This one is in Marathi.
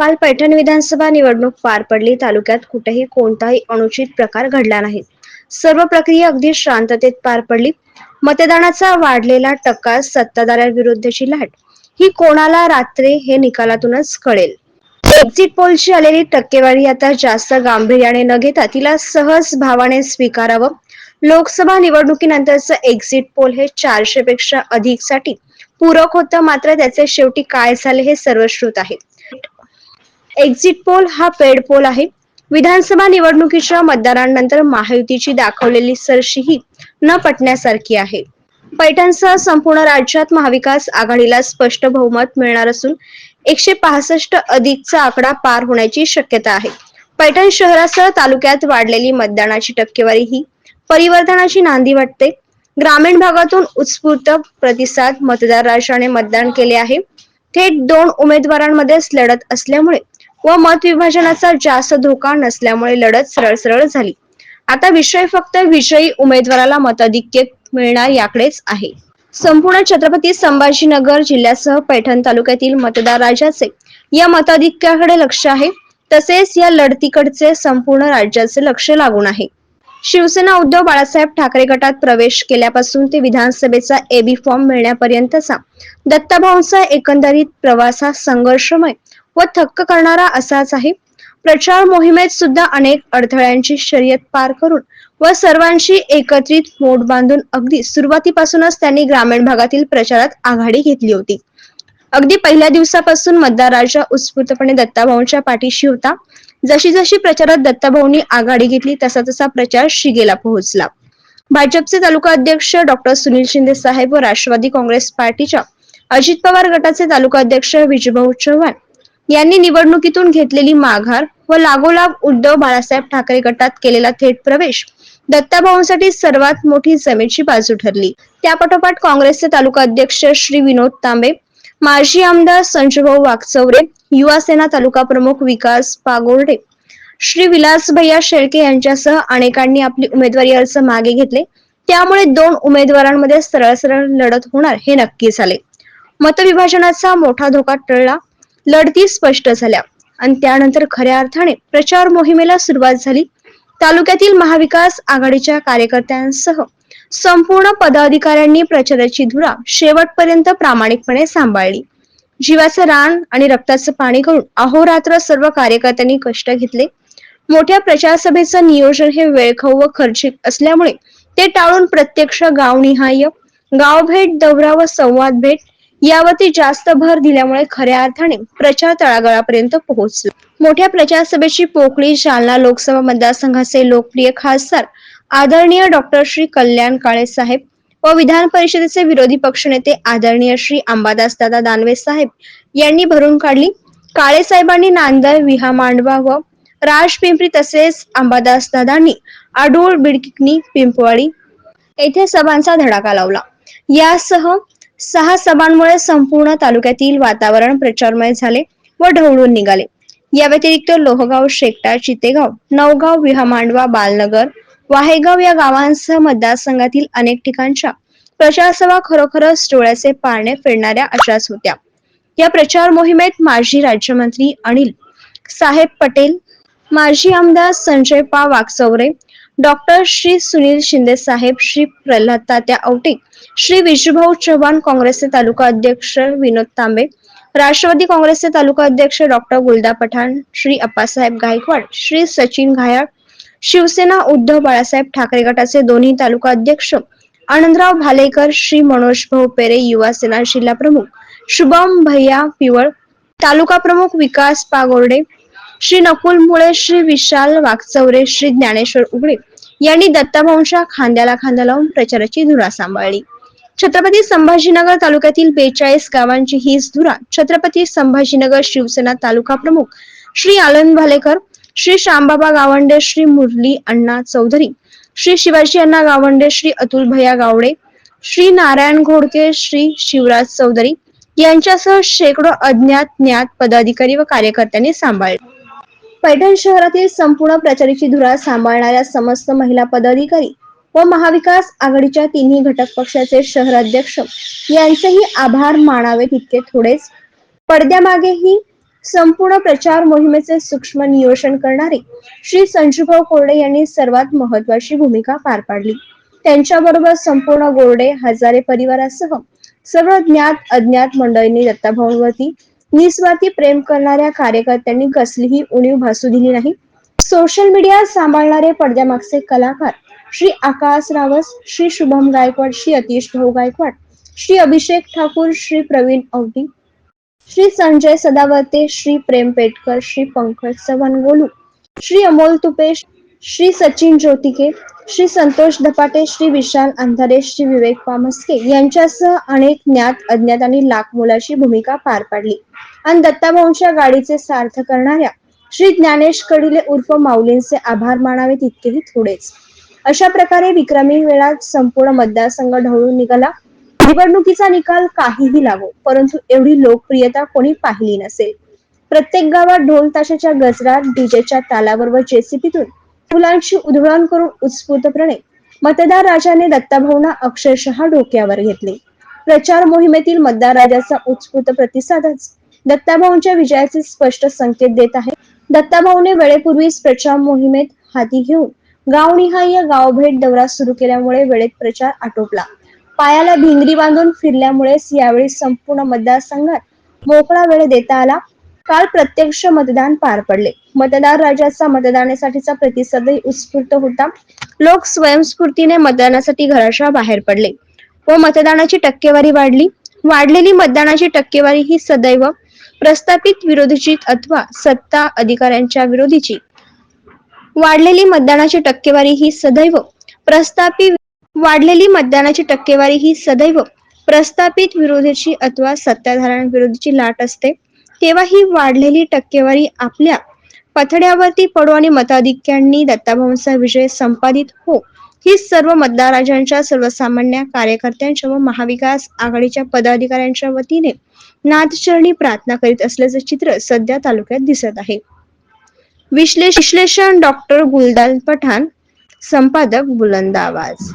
काल पैठण विधानसभा निवडणूक पार पडली. तालुक्यात कुठेही कोणताही अनुचित प्रकार घडला नाही. सर्व प्रक्रिया अगदी शांततेत पार पडली. मतदानाचा वाढलेला टक्का सत्ताधाऱ्यांविरुद्धची लाट. ही कोणाला रात्री हे निकालातूनच कळेल. एक्झिट पोलची आलेली टक्केवारी आता जास्त गांभीर्याने न घेता तिला सहज भावाने स्वीकारावं. लोकसभा निवडणुकीनंतरचं एक्झिट पोल हे चारशे पेक्षा अधिकसाठी पूरक होतं. मात्र त्याचे शेवटी काय झाले हे सर्वश्रुत आहे एक्झिट पोल हा पेड पोल आहे. विधानसभा निवडणुकीच्या मतदारांनंतर महायुतीची दाखवलेली सरशीही न पटण्यासारखी आहे. पैठणसह संपूर्ण राज्यात महाविकास आघाडीला स्पष्ट बहुमत मिळणार असून एकशे पासष्ट अधिकचा आकडा पार होण्याची शक्यता आहे. पैठण शहरासह तालुक्यात वाढलेली मतदानाची टक्केवारी ही परिवर्तनाची नांदी वाटते. ग्रामीण भागातून उत्स्फूर्त प्रतिसाद मतदार राष्ट्राने मतदान केले आहे. थेट दोन उमेदवारांमध्येच लढत असल्यामुळे व मत विभाजनाचा जास्त धोका नसल्यामुळे लढत सरळ सरळ झाली. आता विषय फक्त विजयी उमेदवाराला मताधिक्य मिळणार याकडेच आहे. संपूर्ण छत्रपती संभाजीनगर जिल्ह्यासह पैठण तालुक्यातील मतदार राजाचे या मताधिक्याकडे लक्ष आहे. तसेच या लढतीकडचे संपूर्ण राज्याचे लक्ष लागून आहे. शिवसेना उद्धव बाळासाहेब ठाकरे गटात प्रवेश केल्यापासून ते विधानसभेचा एबी फॉर्म मिळण्यापर्यंतचा दत्ताभाऊंचा एकंदरीत प्रवास हा संघर्षमय व थक्क करणारा असाच आहे. प्रचार मोहिमेत सुद्धा अनेक अडथळ्यांची शर्यत पार करून व सर्वांशी एकत्रित मोठ बांधून अगदी सुरुवातीपासूनच त्यांनी ग्रामीण भागातील प्रचारात आघाडी घेतली होती. अगदी पहिल्या दिवसापासून मतदार राजा उत्स्फूर्तपणे दत्ताभाऊंच्या पाठीशी होता. जशी जशी प्रचारात दत्ताभाऊंनी आघाडी घेतली तसा तसा प्रचार शिगेला पोहोचला. भाजपचे तालुका अध्यक्ष डॉक्टर सुनील शिंदे साहेब व राष्ट्रवादी काँग्रेस पार्टीच्या अजित पवार गटाचे तालुका अध्यक्ष विजयभाऊ चव्हाण यांनी निवडणुकीतून घेतलेली माघार व लागोलाग उद्धव बाळासाहेब ठाकरे गटात केलेला थेट प्रवेश दत्ताभाऊंसाठी सर्वात मोठी जमेची बाजू ठरली. त्यापाठोपाठ काँग्रेसचे तालुका अध्यक्ष श्री विनोद तांबे माजी आमदार संजूभाऊ वाकचौरे युवा सेना तालुका प्रमुख विकास पागोर्डे श्री विलास भैया शेळके यांच्यासह अनेकांनी आपली उमेदवारी अर्ज मागे घेतले. त्यामुळे दोन उमेदवारांमध्ये सरळ सरळ लढत होणार हे नक्की झाले. मतविभाजनाचा मोठा धोका टळला. लढती स्पष्ट झाल्या. आणि त्यानंतर खऱ्या अर्थाने प्रचार मोहिमेला सुरुवात झाली. तालुक्यातील महाविकास आघाडीच्या कार्यकर्त्यांसह संपूर्ण पदाधिकाऱ्यांनी प्रचाराची धुरा शेवटपर्यंत प्रामाणिकपणे सांभाळली. जीवाचं रान आणि रक्ताचं पाणी करून अहोरात्र सर्व कार्यकर्त्यांनी कष्ट घेतले. मोठ्या प्रचार सभेचं नियोजन हे वेळखाऊ व खर्चिक असल्यामुळे ते टाळून प्रत्यक्ष गावनिहाय गाव भेट दौरा व संवाद भेट यावरती जास्त भर दिल्यामुळे खऱ्या अर्थाने प्रचार तळागाळापर्यंत पोहोचला. मोठ्या प्रचार सभेची पोकळी जालना लोकसभा मतदारसंघाचे लोकप्रिय खासदार आदरणीय डॉक्टर श्री कल्याण काळे साहेब व विधान परिषदेचे विरोधी पक्षनेते आदरणीय श्री अंबादास दादा दानवे साहेब यांनी भरून काढली. काळे साहेबांनी नांदर विहा मांडवा व राजपिंपरी तसेच अंबादास दादांनी आडूळ बिडकिनी पिंपवाडी येथे सभांचा धडाका लावला. यासह सहा सभांमुळे संपूर्ण तालुक्यातील वातावरण प्रचारमय झाले व ढवळून निघाले. या व्यतिरिक्त लोहगाव शेकटा चितेगाव नवगाव विहामांडवा बालनगर वाहेगाव या गावांसह मतदारसंघातील अनेक ठिकाणच्या प्रचारसभा खरोखरच डोळ्याचे पारणे फिरणाऱ्या अशाच होत्या. या प्रचार मोहिमेत माजी राज्यमंत्री अनिल साहेब पटेल माजी आमदार संजय पा वाकचौरे डॉक्टर श्री सुनील शिंदे साहेब श्री प्रल्हाद तात्या औटे श्री विष्णुभाऊ चव्हाण काँग्रेसचे तालुका अध्यक्ष विनोद तांबे राष्ट्रवादी काँग्रेसचे तालुका अध्यक्ष डॉक्टर गुलदा पठाण श्री अप्पासाहेब गायकवाड श्री सचिन घायाळ शिवसेना उद्धव बाळासाहेब ठाकरे गटाचे दोन्ही तालुका अध्यक्ष आनंदराव भालेकर श्री मनोज भाऊ पेरे युवा सेना जिल्हा प्रमुख शुभम भैया पिवळ तालुका प्रमुख विकास पागोर्डे श्री नकुल मुळे श्री विशाल वाकचौरे श्री ज्ञानेश्वर उघडे यांनी दत्ताभाऊंच्या खांद्याला खांदा लावून प्रचाराची धुरा सांभाळली. छत्रपती संभाजीनगर तालुक्यातील बेचाळीस गावांची हीच धुरा छत्रपती संभाजीनगर शिवसेना तालुका प्रमुख श्री आनंद भालेकर श्री श्यामबाबा गावंडे श्री मुरली अण्णा चौधरी श्री शिवाजी अण्णा गावंडे श्री अतुल भैया गावडे श्री नारायण घोडके श्री शिवराज चौधरी यांच्यासह शेकडो अज्ञात ज्ञात पदाधिकारी व कार्यकर्त्यांनी सांभाळले. पैठण शहरातील संपूर्ण प्रचाराची धुरा सांभाळणाऱ्या समस्त महिला पदाधिकारी व महाविकास आघाडीच्या तिन्ही घटक पक्षाचे शहराध्यक्ष यांचेही आभार मानावे तितके थोडेच. पडद्यामागेही संपूर्ण प्रचार मोहिमेचे सूक्ष्म नियोजन करणारे श्री संजूभाऊ कोरडे यांनी सर्वात महत्वाची भूमिका पार पाडली. त्यांच्याबरोबर संपूर्ण गोरडे हजारे परिवारासह सर्व ज्ञात अज्ञात मंडळींनी दत्ताभाऊंवरती निस्वार्थी प्रेम करणाऱ्या कार्यकर्त्यांनी कसलीही उणीव भासू दिली नाही. सोशल मीडिया सांभाळणारे पडद्यामागचे कलाकार श्री आकाश रावस श्री शुभम गायकवाड श्री अतिश भाऊ गायकवाड श्री अभिषेक ठाकूर श्री प्रवीण अवटी श्री संजय सदावर्ते श्री प्रेम पेटकर श्री पंकज चव्हाण गोलू श्री अमोल तुपे श्री सचिन ज्योतिके श्री संतोष धपाटे श्री विशाल अंधारे श्री विवेक पामस्के यांच्यासह अनेक ज्ञात अज्ञात आणि लाख मोलाची भूमिका पार पाडली. आणि दत्ताभाऊंच्या गाडीचे सार्थ करणाऱ्या श्री ज्ञानेश कडिले उर्फ माऊलींचे आभार मानावे तितकेही थोडेच. अशा प्रकारे विक्रमी वेळात संपूर्ण मतदारसंघ ढवळून निघाला. निवडणुकीचा निकाल काहीही लागो परंतु एवढी लोकप्रियता कोणी पाहिली नसेल. प्रत्येक गावात ढोल ताशाच्या गजरात डीजेच्या तालावर व जेसीपीतून फुलांची उधळण करून उत्स्फूर्तपणे मतदार राजाने दत्ताभाऊंना अक्षरशः डोक्यावर घेतले. प्रचार मोहिमेतील मतदार राजाचा उत्स्फूर्त प्रतिसादच दत्ताभाऊंच्या विजयाचे स्पष्ट संकेत देत आहे. दत्ताभाऊने वेळेपूर्वीच प्रचार मोहिमेत हाती घेऊन गावनिहाय गावभेट दौरा सुरू केल्यामुळे वेळेत प्रचार आटोपला. पायाला भिंगरी बांधून फिरल्यामुळेच यावेळी संपूर्ण मतदारसंघात मोकळा वेळ देता आला. काल प्रत्यक्ष मतदान पार पडले. मतदार राजाचा मतदानासाठीचा प्रतिसादही उत्स्फूर्त होता. लोक स्वयंस्फूर्तीने मतदानासाठी घराच्या बाहेर पडले व मतदानाची टक्केवारी वाढली. वाढलेली मतदानाची टक्केवारी ही सदैव प्रस्थापित विरोधीची अथवा सत्ता अधिकाऱ्यांच्या विरोधीची वाढलेली मतदानाची टक्केवारी ही सदैव. प्रस्थापित वाढलेली मतदानाची टक्केवारी ही सदैव. प्रस्थापित विरोधीची अथवा सत्ताधाऱ्यांविरोधीची लाट असते. तेव्हा ही वाढलेली टक्केवारी आपल्या पथड्यावरती पडो आणि मताधिक्यांनी दत्ताभाऊंचा विजय संपादित हो. ही सर्व मतदारांच्या सर्वसामान्य कार्यकर्त्यांच्या व महाविकास आघाडीच्या पदाधिकाऱ्यांच्या वतीने नाथचरणी प्रार्थना करीत असल्याचे चित्र सध्या तालुक्यात दिसत आहे. विश्लेषण डॉक्टर गुलदान पठाण संपादक बुलंद आवाज.